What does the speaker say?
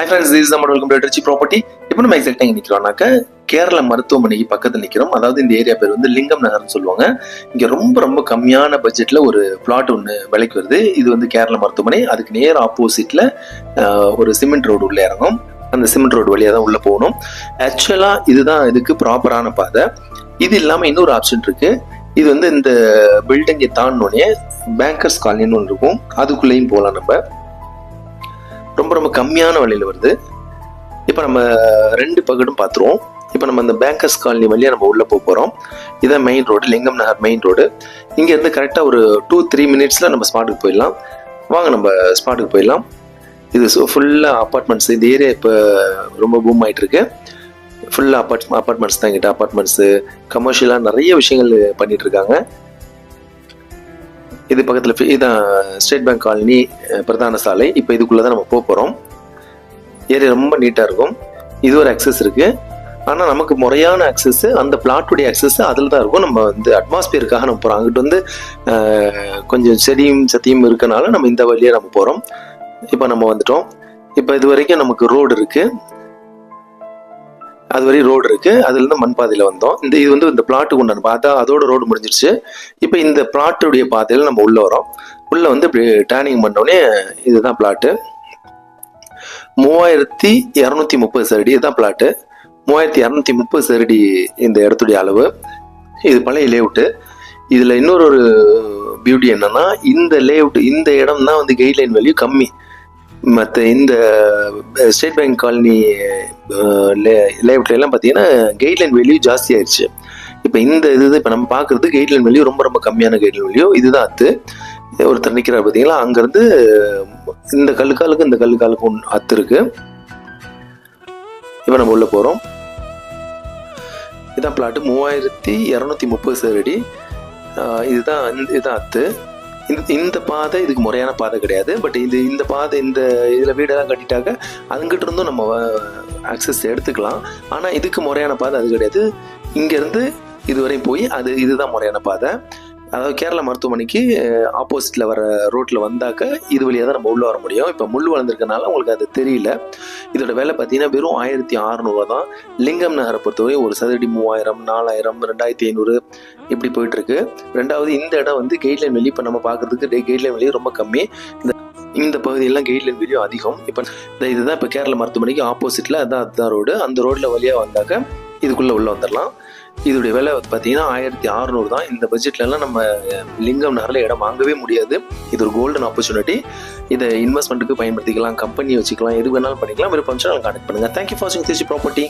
High friends is நம்ம welcome to Richie property இப்போ நம்ம எக்ஸாக்டாக எங்கே நிற்கிறோம்னாக்க கேரள மருத்துவமனைக்கு பக்கத்தில் நிற்கிறோம் அதாவது இந்த ஏரியா பேர் வந்து லிங்கம் நகர்னு சொல்லுவாங்க. இங்கே ரொம்ப ரொம்ப கம்மியான பட்ஜெட்டில் ஒரு பிளாட் ஒன்று விலைக்கு வருது. இது வந்து கேரள மருத்துவமனை. அதுக்கு நேர் ஆப்போசிட்டில் ஒரு சிமெண்ட் ரோடு உள்ளே இறங்கும். அந்த சிமெண்ட் ரோடு வழியாக தான் உள்ளே போகணும். ஆக்சுவலாக இதுதான் இதுக்கு ப்ராப்பரான பாதை. இது இல்லாமல் இன்னொரு ஆப்ஷன் இருக்கு. இது வந்து இந்த பில்டிங்கை தாண்டினோடனே பேங்கர்ஸ் காலனின்னு ஒன்று இருக்கும். அதுக்குள்ளேயும் போகலாம் நம்ம. ரொம்ப ரொம்ப கம்மியான வழியில் வருது. இப்போ நம்ம ரெண்டு பகடும் பார்த்துருவோம் இப்போ நம்ம அந்த பேங்கர்ஸ் காலனி வழியாக நம்ம உள்ளே போக போகிறோம் இதான் மெயின் ரோடு லிங்கம் நகர் மெயின் ரோடு இங்கேருந்து கரெக்டாக ஒரு டூ த்ரீ மினிட்ஸில் நம்ம ஸ்பாட்டுக்கு போயிடலாம். வாங்க நம்ம ஸ்பாட்டுக்கு போயிடலாம். இது ஸோ ஃபுல்லாக அப்பார்ட்மெண்ட்ஸ் இந்த ஏரியா இப்போ ரொம்ப பூம் ஆயிட்டு இருக்கு ஃபுல்லாக அப்பார்ட் அப்பார்ட்மெண்ட்ஸ் தான் கிட்ட அப்பார்ட்மெண்ட்ஸு கமர்ஷியலாக நிறைய விஷயங்கள் பண்ணிகிட்ருக்காங்க இது பக்கத்தில் இதான் ஸ்டேட் பேங்க் காலனி பிரதான சாலை. இப்போ இதுக்குள்ளே தான் நம்ம போக போகிறோம் ஏரியா ரொம்ப நீட்டாக இருக்கும். இது ஒரு அக்சஸ் இருக்குது ஆனால் நமக்கு முறையான அக்சஸ் அந்த பிளாட்டுடைய ஆக்சஸ் அதில் தான் இருக்கும். நம்ம வந்து அட்மாஸ்பியருக்காக நம்ம போகிறோம் அங்கிட்டு வந்து கொஞ்சம் செடியும் சத்தியும் இருக்கனால நம்ம இந்த வழியாக நம்ம போகிறோம் இப்போ நம்ம வந்துட்டோம். இப்போ இது வரைக்கும் நமக்கு ரோடு இருக்குது அது வரையும் ரோடு இருக்கு. அதுல இருந்து மண் பாதையில் வந்தோம். இந்த இது வந்து இந்த பிளாட்டுக்கு உண்டான பார்த்தா அதோட ரோடு முடிஞ்சிருச்சு. இப்போ இந்த பிளாட்டுடைய பாதையில நம்ம உள்ள வரோம். உள்ள வந்து இப்படி டேனிங் பண்ணோடனே இதுதான் பிளாட்டு மூவாயிரத்தி இரநூத்தி முப்பது சரடி இதுதான் பிளாட்டு மூவாயிரத்தி இரநூத்தி முப்பது சரடி இந்த இடத்துடைய அளவு. இது பழைய லேஅவுட்டு இதுல இன்னொரு ஒரு பியூட்டி என்னன்னா இந்த லேஅவுட் இந்த இடம் தான் வந்து கைட்லைன் வேல்யூ கம்மி. மற்ற இந்த ஸ்டேட் பேங்க் காலனி லே எல்லாம் பார்த்தீங்கன்னா கைட்லைன் வேல்யூ ஜாஸ்தி ஆயிடுச்சு இப்போ இந்த இது இப்போ நம்ம பார்க்குறது கைட்லைன் வேல்யூ ரொம்ப ரொம்ப கம்மியான கைட்லைன் வேல்யூ இதுதான் அத்து. ஒருத்தர் நிற்கிறார் பார்த்தீங்களா அங்கேருந்து இந்த கல்லுக்காலுக்கு இந்த கல்லுக்காலுக்கு ஒன்று அத்து இருக்கு. இப்போ நம்ம உள்ளே போகிறோம் இதான் பிளாட்டு மூவாயிரத்தி இரநூத்தி முப்பது சதுரடி. இதுதான் இதுதான் அத்து. இந்த இந்த பாதை இதுக்கு முறையான பாதை கிடையாது. பட் இது இந்த பாதை இந்த இதில் வீடெல்லாம் கட்டிட்டாக்க அங்கிட்டு இருந்தும் நம்ம ஆக்சஸ் எடுத்துக்கலாம். ஆனால் இதுக்கு முறையான பாதை அது கிடையாது. இங்கேருந்து இதுவரையும் போய் அது இதுதான் முறையான பாதை. அதாவது கேரளா மருத்துவமனைக்கு ஆப்போசிட்டில் வர ரோட்டில் வந்தாக்க இது வழியாக தான் நம்ம உள்ளே வர முடியும். இப்போ முள் வளர்ந்துருக்கனால உங்களுக்கு அது தெரியல. இதோட விலை பார்த்தீங்கன்னா வெறும் ஆயிரத்தி அறநூறுவா தான். லிங்கம் நகரை பொறுத்தவரை ஒரு சதுரடி மூவாயிரம் நாலாயிரம் ரெண்டாயிரத்தி ஐநூறு இப்படி போயிட்டுருக்கு. ரெண்டாவது இந்த இடம் வந்து கைட்லைன் வெளியே இப்போ நம்ம பார்க்குறதுக்கு கைட்லைன் வெளியே ரொம்ப கம்மி. இந்த இந்த பகுதியெல்லாம் கைட்லைன் வெளியும் அதிகம். இப்போ இந்த இதுதான் இப்போ கேரள மருத்துவமனைக்கு ஆப்போசிட்டில் அதான் அதுதான் ரோடு அந்த ரோட்டில் வழியாக வந்தாக்க இதுக்குள்ளே உள்ளே வந்துடலாம் இதோடைய விலை பார்த்தீங்கன்னா ஆயிரத்தி அறநூறு தான். இந்த பட்ஜெட்லலாம் நம்ம லிங்கம் நகரில் இடம் வாங்கவே முடியாது. இது ஒரு கோல்டன் ஆப்பர்ச்சுனிட்டி இதை இன்வெஸ்ட்மெண்ட்டுக்கு பயன்படுத்திக்கலாம் கம்பெனி வச்சுக்கலாம் எது வேணாலும் பண்ணிக்கலாம். விருப்பம் கான்டெக்ட் பண்ணுங்க. தேங்க்யூ ஃபார் வாட்சிங் திருச்சி ப்ராப்பர்ட்டி